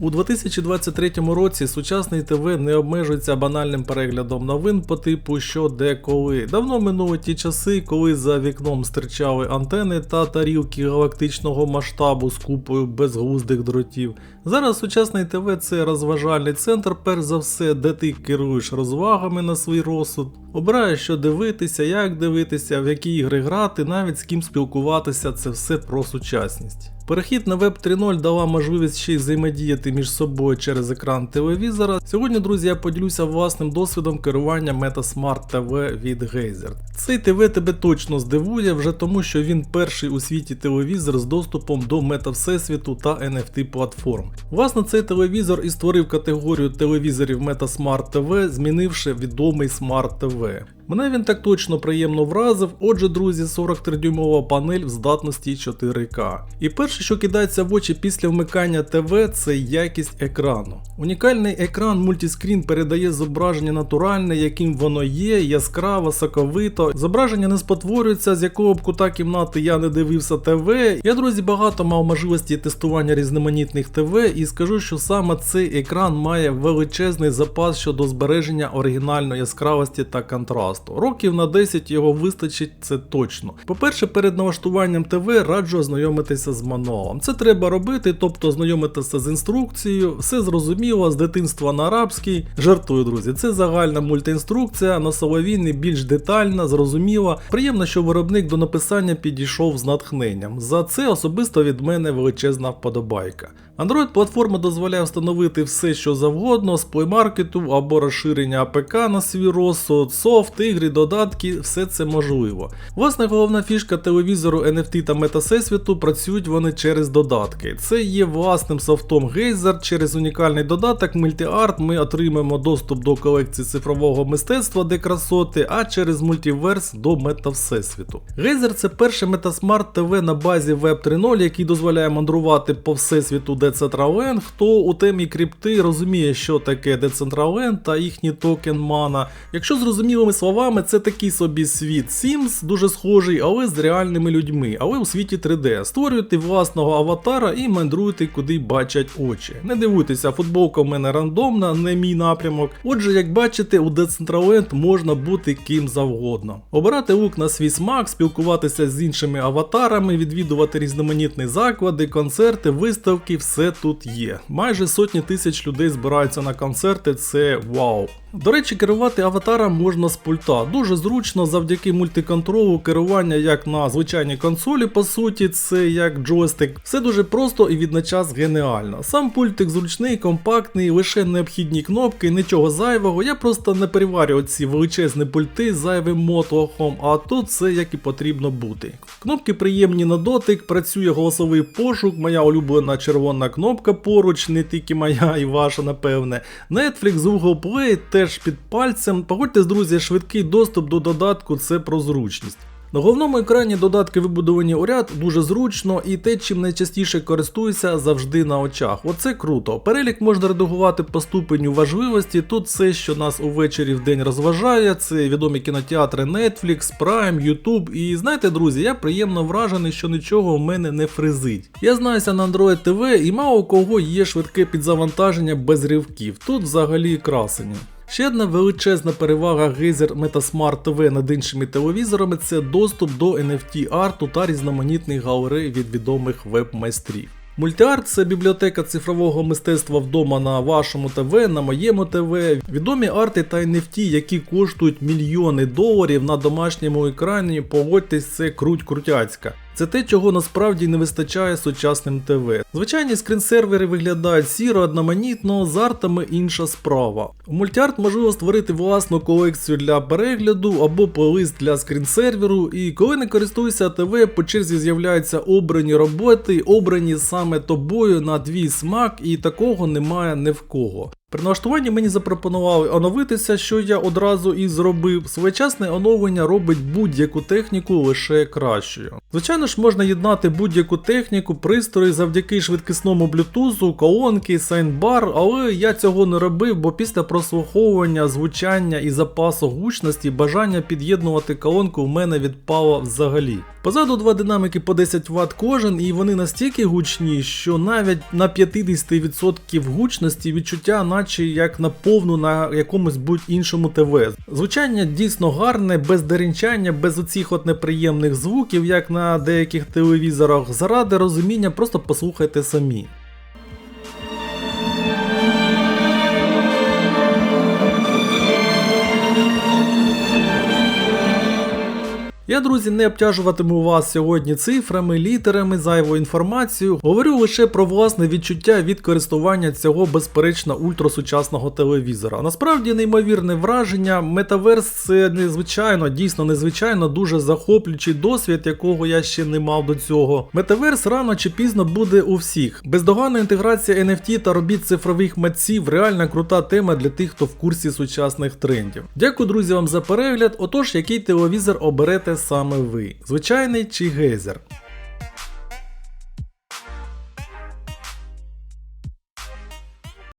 У 2023 році сучасний ТВ не обмежується банальним переглядом новин по типу що де коли. Давно минули ті часи, коли за вікном стирчали антени та тарілки галактичного масштабу з купою безглуздих дротів. Зараз сучасний ТВ це розважальний центр, перш за все, де ти керуєш розвагами на свій розсуд, обираєш, що дивитися, як дивитися, в які ігри грати, навіть з ким спілкуватися, це все про сучасність. Перехід на Web 3.0 дала можливість ще й взаємодіяти між собою через екран телевізора. Сьогодні, друзі, я поділюся власним досвідом керування MetaSmart TV від Razer. Цей ТВ тебе точно здивує вже тому, що він перший у світі телевізор з доступом до мета-всесвіту та NFT платформ. Власне, цей телевізор і створив категорію телевізорів MetaSmart TV, змінивши відомий Smart TV. Мене він так точно приємно вразив, отже, друзі, 43-дюймова панель в здатності 4К. І перше, що кидається в очі після вмикання ТВ, це якість екрану. Унікальний екран мультіскрін передає зображення натуральне, яким воно є, яскраво, соковито. Зображення не спотворюється, з якого б кута кімнати я не дивився ТВ. Я, друзі, багато мав можливості тестування різноманітних ТВ і скажу, що саме цей екран має величезний запас щодо збереження оригінальної яскравості та контрасту. Років на 10 його вистачить, це точно. По-перше, перед налаштуванням ТВ раджу ознайомитися з мануалом. Це треба робити, тобто ознайомитися з інструкцією, все зрозуміло, з дитинства на арабський. Жартую, друзі, це загальна мультиінструкція, на соловійний більш детальна, зрозуміла. Приємно, що виробник до написання підійшов з натхненням. За це особисто від мене величезна вподобайка. Android-платформа дозволяє встановити все, що завгодно, з плеймаркету або розширення АПК на свій розсуд, софт, ігри, додатки, все це можливо. Власне, головна фішка телевізору NFT та метасесвіту працюють вони через додатки. Це є власним софтом Geyser, через унікальний додаток MultiArt ми отримаємо доступ до колекції цифрового мистецтва, де красоти, а через мультиверс до мета-всесвіту. Geyser це перше Metasmart TV на базі Web 3.0, який дозволяє мандрувати по всесвіту Decentraland. Хто у темі крипти розуміє, що таке Decentraland та їхній токен мана. Якщо зрозумілими словами, це такий собі світ Sims, дуже схожий, але з реальними людьми, але у світі 3D. Створюйте власного аватара і мандруйте, куди бачать очі. Не дивуйтеся, футболка в мене рандомна, не мій напрямок. Отже, як бачите, у Decentraland можна бути ким завгодно. Обирати лук на свій смак, спілкуватися з іншими аватарами, відвідувати різноманітні заклади, концерти, виставки, все тут є. Майже сотні тисяч людей збираються на концерти, це вау. До речі, керувати аватаром можна з пульта. Дуже зручно завдяки мультиконтролу керування як на звичайній консолі, по суті, це як джойстик. Все дуже просто і відночас геніально. Сам пультик зручний, компактний, лише необхідні кнопки, нічого зайвого. Я просто не переварюю ці величезні пульти з зайвим мотлохом, а тут все як і потрібно бути. Кнопки приємні на дотик, працює голосовий пошук, моя улюблена червона кнопка поруч, не тільки моя і ваша, напевне. Netflix, Google Play теж під пальцем. Погодьтесь, друзі, швидкий доступ до додатку це про зручність. На головному екрані додатки вибудовані у ряд дуже зручно і те, чим найчастіше користуюся, завжди на очах. Оце круто. Перелік можна редагувати по ступеню важливості. Тут все, що нас увечері в день розважає, це відомі кінотеатри Netflix, Prime, YouTube. І знаєте, друзі, я приємно вражений, що нічого в мене не фризить. Я знаюся на Android TV і мало у кого є швидке підзавантаження без ривків. Тут взагалі красені. Ще одна величезна перевага Razer Metasmart TV над іншими телевізорами це доступ до NFT арту та різноманітних галерей від відомих веб-майстрів. Мультиарт це бібліотека цифрового мистецтва вдома на вашому ТВ, на моєму ТВ. Відомі арти та NFT, які коштують мільйони доларів на домашньому екрані. Погодьтесь, це круть крутяцька. Це те, чого насправді не вистачає сучасним ТВ. Звичайні скрінсервери виглядають сіро, одноманітно, з артами інша справа. У мультиарт можливо створити власну колекцію для перегляду або плейлист для скрінсерверу, і коли не користуєшся ТВ, по черзі з'являються обрані роботи, обрані саме тобою на твій смак, і такого немає ні в кого. При налаштуванні мені запропонували оновитися, що я одразу і зробив. Своєчасне оновлення робить будь-яку техніку лише кращою. Звичайно ж, можна єднати будь-яку техніку, пристрої завдяки швидкісному блютузу, колонки, сайнбар, але я цього не робив, бо після прослуховування, звучання і запасу гучності бажання під'єднувати колонку в мене відпало взагалі. Позаду два динамики по 10 Вт кожен, і вони настільки гучні, що навіть на 50% гучності відчуття, наче як на повну на якомусь будь-іншому ТВ. Звучання дійсно гарне, без деренчання, без оцих от неприємних звуків, як на деяких телевізорах. Заради розуміння, просто послухайте самі. Я, друзі, не обтяжуватиму вас сьогодні цифрами, літерами, зайвою інформацією. Говорю лише про власне відчуття від користування цього безперечно ультрасучасного телевізора. Насправді неймовірне враження. Метаверс це незвичайно, дійсно незвичайно дуже захоплюючий досвід, якого я ще не мав до цього. Метаверс рано чи пізно буде у всіх. Бездоганна інтеграція NFT та робіт цифрових митців реальна крута тема для тих, хто в курсі сучасних трендів. Дякую, друзі, вам за перегляд. Отож, який телевізор оберете саме ви? Звичайний чи гейзер?